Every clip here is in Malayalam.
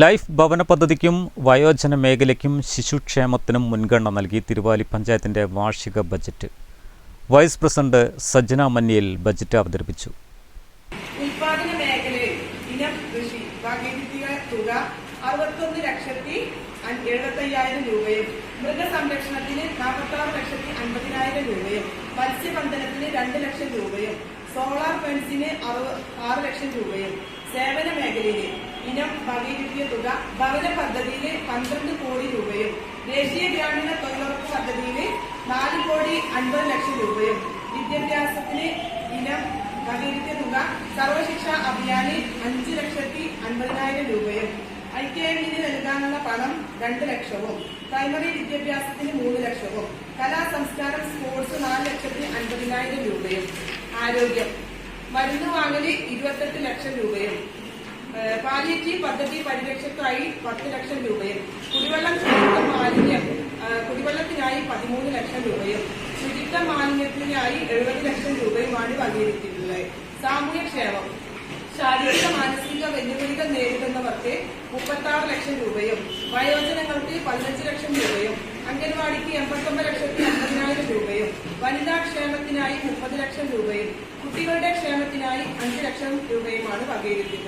ലൈഫ് ഭവന പദ്ധതിക്കും വയോജന മേഖലയ്ക്കും ശിശുക്ഷേമത്തിനും മുൻഗണന നൽകി തിരുവാലി പഞ്ചായത്തിന്റെ വാർഷിക ബജറ്റ്. വൈസ് പ്രസിഡന്റ് സജ്ജന മന്യൽ ബജറ്റ് അവതരിപ്പിച്ചു. ഉൽപാദന മേഖലയിൽ ഇനം കൃഷി വകയിരുത്തിയ തുക അറുപത്തൊന്ന് ലക്ഷത്തി എഴുപത്തയ്യായിരം രൂപയും മൃഗസംരക്ഷണത്തിന് നാൽപ്പത്താറ് ലക്ഷത്തി അൻപതിനായിരം രൂപയും മത്സ്യബന്ധനത്തിന് രണ്ട് ലക്ഷം രൂപയും സോളാർ ഫെൻസിന് ആറ് ലക്ഷം രൂപയും സേവന മേഖലയിൽ ഇനം വകയിരുത്തിയ തുക ഭവന പദ്ധതിയിലെ പന്ത്രണ്ട് കോടി രൂപയും ദേശീയ ഗ്രാമീണ തൊഴിലുറപ്പ് പദ്ധതിയിലെ നാല് കോടി അൻപത് ലക്ഷം രൂപയും വിദ്യാഭ്യാസത്തിലെ ഇനം വകയിരുത്തിയ തുക സർവശിക്ഷ അഭിയാനിൽ അഞ്ച് ലക്ഷത്തി അൻപതിനായിരം രൂപയും ഐ ടി നൽകാനുള്ള പണം രണ്ട് ലക്ഷവും പ്രൈമറി വിദ്യാഭ്യാസത്തിന് മൂന്ന് ലക്ഷവും കലാ സംസ്കാരം സ്പോർട്സ് നാല് ലക്ഷത്തി അൻപതിനായിരം രൂപയും ആരോഗ്യം മരുന്ന് വാങ്ങൽ ഇരുപത്തെട്ട് ലക്ഷം രൂപയും പാലിയേറ്റീവ് പദ്ധതി പരിരക്ഷയ്ക്കായി പത്ത് ലക്ഷം രൂപയും കുടിവെള്ളം ശുചിത്വ മാലിന്യം കുടിവെള്ളത്തിനായി പതിമൂന്ന് ലക്ഷം രൂപയും ശുചിത്വ മാലിന്യത്തിനായി എഴുപത് ലക്ഷം രൂപയുമാണ് വകയിരുത്തിയിട്ടുള്ളത് സാമൂഹ്യക്ഷേമം ശാരീരിക മാനസിക വെല്ലുവിളികൾ നേരിടുന്നവർക്ക് മുപ്പത്തി ആറ് ലക്ഷം രൂപയും വയോജനങ്ങൾക്ക് പതിനഞ്ച് ലക്ഷം രൂപയും അംഗൻവാടിക്ക് എൺപത്തൊമ്പത് ലക്ഷത്തി അമ്പതിനായിരം രൂപയും വനിതാ ക്ഷേമത്തിനായി മുപ്പത് ലക്ഷം രൂപയും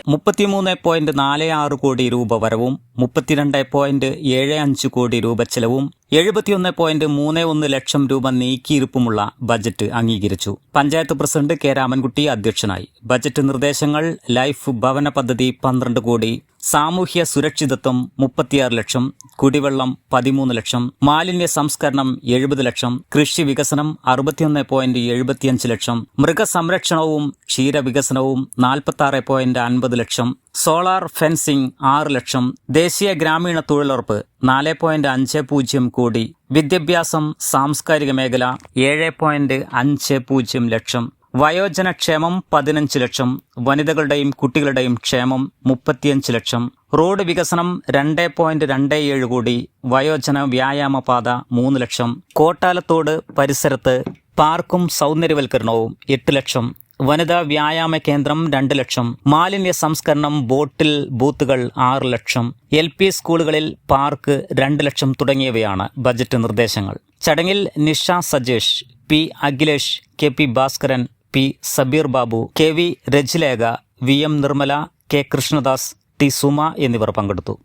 മുപ്പത്തിമൂന്ന് പോയിന്റ് നാല് ആറ് കോടി രൂപ വരവും മുപ്പത്തിരണ്ട് പോയിന്റ് ഏഴ് അഞ്ച് കോടി രൂപ ചെലവും എഴുപത്തിയൊന്ന് പോയിന്റ് മൂന്ന് ഒന്ന് ലക്ഷം രൂപ നീക്കിയിരുപ്പുമുള്ള ബജറ്റ് അംഗീകരിച്ചു. Panchayat president K. രാമൻകുട്ടി അധ്യക്ഷനായി. ബജറ്റ് നിർദ്ദേശങ്ങൾ ലൈഫ് ഭവന പദ്ധതി പന്ത്രണ്ട് കോടി സാമൂഹ്യ സുരക്ഷിതത്വം മുപ്പത്തിയാറ് ലക്ഷം കുടിവെള്ളം പതിമൂന്ന് ലക്ഷം മാലിന്യ സംസ്കരണം എഴുപത് ലക്ഷം കൃഷി വികസനം അറുപത്തിയൊന്ന് പോയിന്റ് എഴുപത്തിയഞ്ച് ലക്ഷം മൃഗസംരക്ഷണവും ക്ഷീരവികസനവും നാൽപ്പത്തി പോയിന്റ് അൻപത് ലക്ഷം സോളാർ ഫെൻസിംഗ് ആറ് ലക്ഷം ദേശീയ ഗ്രാമീണ തൊഴിലുറപ്പ് നാല് പോയിന്റ് അഞ്ച് പൂജ്യം കോടി. വിദ്യാഭ്യാസം സാംസ്കാരിക മേഖല ഏഴ് പോയിന്റ് അഞ്ച് പൂജ്യം ലക്ഷം. വയോജനക്ഷേമം പതിനഞ്ച് ലക്ഷം. വനിതകളുടെയും കുട്ടികളുടെയും ക്ഷേമം മുപ്പത്തിയഞ്ച് ലക്ഷം. റോഡ് വികസനം രണ്ട് പോയിന്റ് രണ്ട് ഏഴ് കോടി. വയോജന വ്യായാമപാത മൂന്ന് ലക്ഷം. കോട്ടാലത്തോട് പരിസരത്ത് പാർക്കും സൗന്ദര്യവൽക്കരണവും എട്ട് ലക്ഷം. വനിതാ വ്യായാമ കേന്ദ്രം രണ്ട് ലക്ഷം. മാലിന്യ സംസ്കരണം ബോട്ടിൽ ബൂത്തുകൾ ആറ് ലക്ഷം. എൽ പി സ്കൂളുകളിൽ പാർക്ക് രണ്ട് ലക്ഷം തുടങ്ങിയവയാണ് ബജറ്റ് നിർദ്ദേശങ്ങൾ. ചടങ്ങിൽ Nisha Sajesh P Akhilesh K P Bhaskaran P Sabeer Babu K V Rajilekha V M Nirmala K Krishnadas T Suma എന്നിവർ പങ്കെടുത്തു.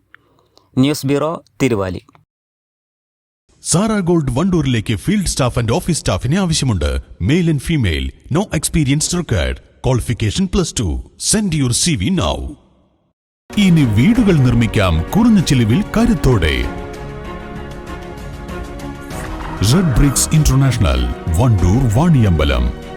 News bureau Thiruvali. Sara gold വണ്ടൂരിലേക്ക് field staff and office സ്റ്റാഫിനെ ആവശ്യമുണ്ട്. Male and female no experience required qualification plus two send your C V now ഇനി വീടുകൾ നിർമ്മിക്കാം കുറഞ്ഞ ചിലവിൽ കരുത്തോടെ. Red Bricks international Wandoor Vaniyambalam.